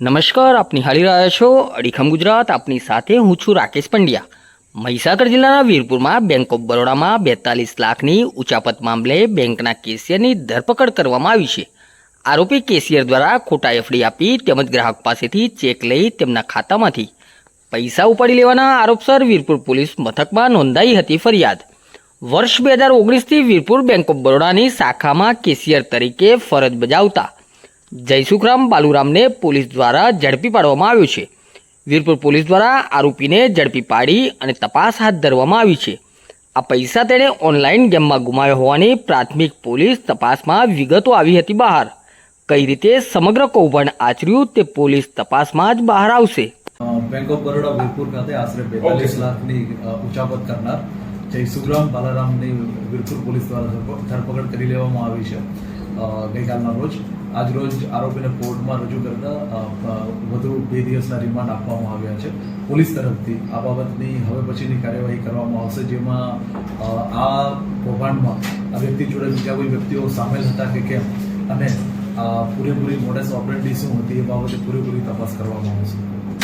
નમસ્કાર આપની હાલી રહ્યા છો અડીખમ ગુજરાત. આપની સાથે હું છું રાકેશ પંડ્યા. મહીસાગર જિલ્લાના વીરપુરમાં બેંક ઓફ બરોડામાં બેતાલીસ લાખની ઉચાપત મામલે બેંકના કેશિયરની ધરપકડ કરવામાં આવી છે. આરોપી કેશિયર દ્વારા ખોટા એફડી આપી તેમજ ગ્રાહક પાસેથી ચેક લઈ તેમના ખાતામાંથી પૈસા ઉપાડી લેવાના આરોપસર વીરપુર પોલીસ મથકમાં નોંધાઈ હતી ફરિયાદ. વર્ષ બે હજાર ઓગણીસથી વીરપુર બેંક ઓફ બરોડાની શાખામાં કેશિયર તરીકે ફરજ બજાવતા જયસુખરામ બાલુરામને પોલીસ દ્વારા ઝડપી પાડવામાં આવ્યો છે. વીરપુર પોલીસ દ્વારા આરોપીને ઝડપી પાડી અને તપાસ હાથ ધરવામાં આવી છે. આ પૈસા તેણે ઓનલાઈન ગેમમાં ગુમાવ્યા હોવાની પ્રાથમિક પોલીસ તપાસમાં વિગતો આવી હતી બહાર. કઈ રીતે સમગ્ર કૌભાંડ આચર્યું તે પોલીસ તપાસમાં જ બહાર આવશે. બેંક ઓફ બરોડા વીરપુર ખાતે આશરે બેતાલીસ લાખની ઉચાપત કરનાર જયસુખરામ બાલારામની વીરપુર પોલીસ દ્વારા ધરપકડ કરી લેવામાં આવી છે. ગઈકાલના રોજ, આજ રોજ આરોપીને કોર્ટમાં રજૂ કરતા વધુ બે દિવસના રિમાન્ડ આપવામાં આવ્યા છે. પોલીસ તરફથી આ બાબતની હવે પછીની કાર્યવાહી કરવામાં આવશે, જેમાં આ કૌભાંડમાં આ વ્યક્તિ જોડે બીજા કોઈ વ્યક્તિઓ સામેલ હતા કે કેમ? અને પૂરેપૂરી મોડેસ ઓપરેન્ડી શું હતી એ બાબતે પૂરેપૂરી તપાસ કરવામાં આવશે.